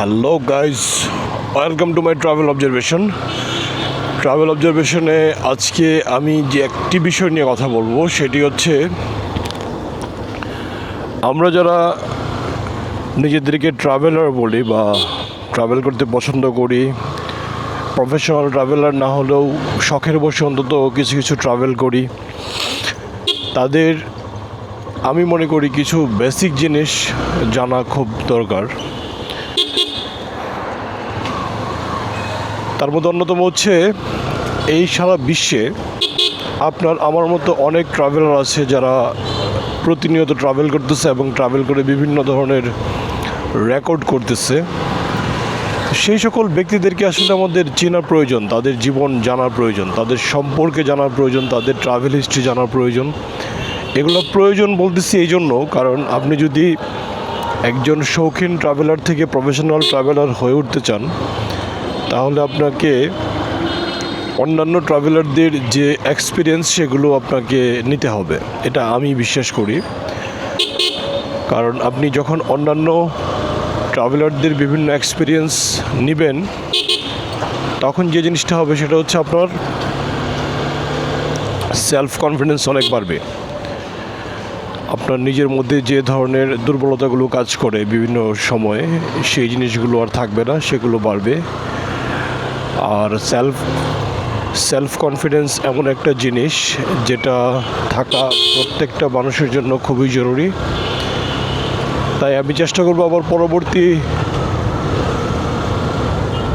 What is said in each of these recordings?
Hello guys welcome to my travel observation travel অবজারভেশনে আজকে আমি যে একটি বিষয় নিয়ে কথা বলব, সেটি হচ্ছে, আমরা যারা নিজেদেরকে ট্রাভেলার বলি বা ট্রাভেল করতে পছন্দ করি প্রফেশনাল ট্রাভেলার না হলেও শখের বসে অন্তত কিছু কিছু ট্রাভেল করি, তাদের আমি মনে করি কিছু বেসিক জিনিস জানা খুব দরকার। তার মধ্যে অন্যতম হচ্ছে এই সারা বিশ্বে আপনার আমার মতো অনেক ট্রাভেলার আছে যারা প্রতিনিয়ত ট্রাভেল করতেছে এবং ট্রাভেল করে বিভিন্ন ধরনের রেকর্ড করতেছে। সেই সকল ব্যক্তিদেরকে আসলে আমাদের চেনার প্রয়োজন, তাদের জীবন জানার প্রয়োজন, তাদের সম্পর্কে জানার প্রয়োজন, তাদের ট্রাভেল হিস্ট্রি জানার প্রয়োজন। এগুলো প্রয়োজন বলতেছি এই জন্য, কারণ আপনি যদি একজন শৌখিন ট্রাভেলার থেকে প্রফেশনাল ট্রাভেলার হয়ে উঠতে চান তাহলে আপনাকে অন্যান্য ট্রাভেলারদের যে এক্সপিরিয়েন্স সেগুলো আপনাকে নিতে হবে। এটা আমি বিশ্বাস করি। কারণ আপনি যখন অন্যান্য ট্রাভেলারদের বিভিন্ন এক্সপিরিয়েন্স নেবেন, তখন যে জিনিসটা হবে সেটা হচ্ছে আপনার সেলফ কনফিডেন্স অনেক বাড়বে। আপনার নিজের মধ্যে যে ধরনের দুর্বলতাগুলো কাজ করে বিভিন্ন সময়ে, সেই জিনিসগুলো আর থাকবে না, সেগুলো বাড়বে। আর সেলফ সেলফ কনফিডেন্স এমন একটা জিনিস যেটা থাকা প্রত্যেকটা মানুষের জন্য খুবই জরুরি। তাই আমি চেষ্টা করব আবার পরবর্তী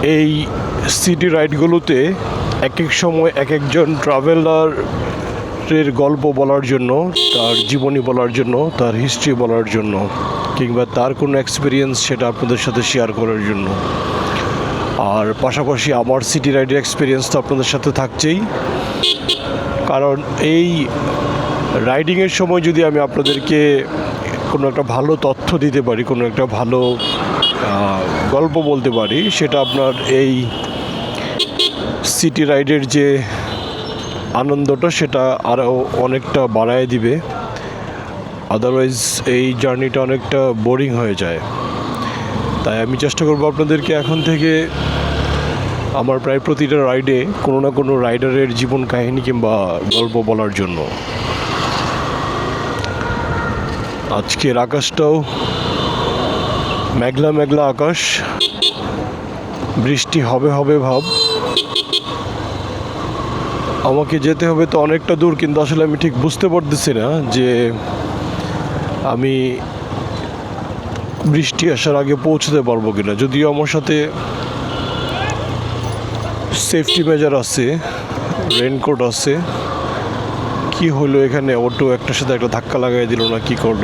এই সিটি রাইডগুলোতে এক এক সময় এক একজন ট্রাভেলারের গল্প বলার জন্য, তার জীবনী বলার জন্য, তার হিস্ট্রি বলার জন্য, কিংবা তার কোনো এক্সপিরিয়েন্স সেটা আপনাদের সাথে শেয়ার করার জন্য। আর পাশাপাশি আমার সিটি রাইডের এক্সপিরিয়েন্স তো আপনাদের সাথে থাকছেই। কারণ এই রাইডিংয়ের সময় যদি আমি আপনাদেরকে কোনো একটা ভালো তথ্য দিতে পারি, কোনো একটা ভালো গল্প বলতে পারি, সেটা আপনার এই সিটি রাইডের যে আনন্দটা, সেটা আরও অনেকটা বাড়ায় দিবে। আদারওয়াইজ এই জার্নিটা অনেকটা বোরিং হয়ে যায়। তাই আমি চেষ্টা করব আপনাদেরকে এখন থেকে আমার প্রায় প্রতিটা রাইডে কোনো না কোনো রাইডারের জীবন কাহিনী কিংবা গল্প বলার জন্য। আজকের আকাশটাও মেঘলা মেঘলা আকাশ, বৃষ্টি হবে হবে ভাব। আমাকে যেতে হবে তো অনেকটা দূর, কিন্তু আসলে আমি ঠিক বুঝতে পারতেছি না যে আমি বৃষ্টি আসার আগে পৌঁছতে পারব কিনা? যদিও আমার সাথে সেফটি মেজার আছে রেনকোট আছে। কি হলো এখানে? অটো একটার সাথে একটা ধাক্কা লাগাই দিল না কি করল?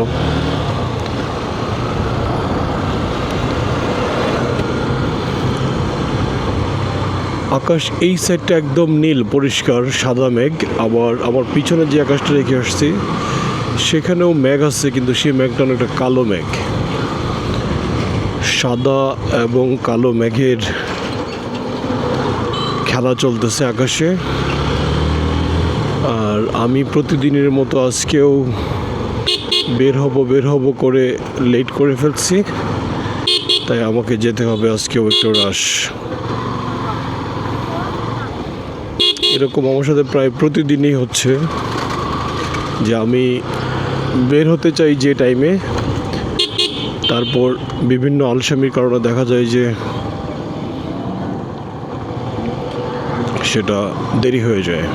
আকাশ এই সাইডটা একদম নীল পরিষ্কার সাদা মেঘ। আবার আমার পিছনে যে আকাশটা রেখে আসছি সেখানেও মেঘ আছে কিন্তু সেই মেঘটা অনেকটা কালো মেঘ। সাদা এবং কালো মেঘের খেলা চলতেছে আকাশে। আর আমি প্রতিদিনের মতো আজকেও বের হব বের হব করে লেট করে ফেলছি। তাই আমাকে যেতে হবে আজকেও একটু রাশ। এরকম আমার সাথে প্রায় প্রতিদিনই হচ্ছে যে আমি বের হতে চাই যে টাইমে তারপর বিভিন্ন আলসামির কারণে দেখা যায় যে সেটা দেরি হয়ে যায়।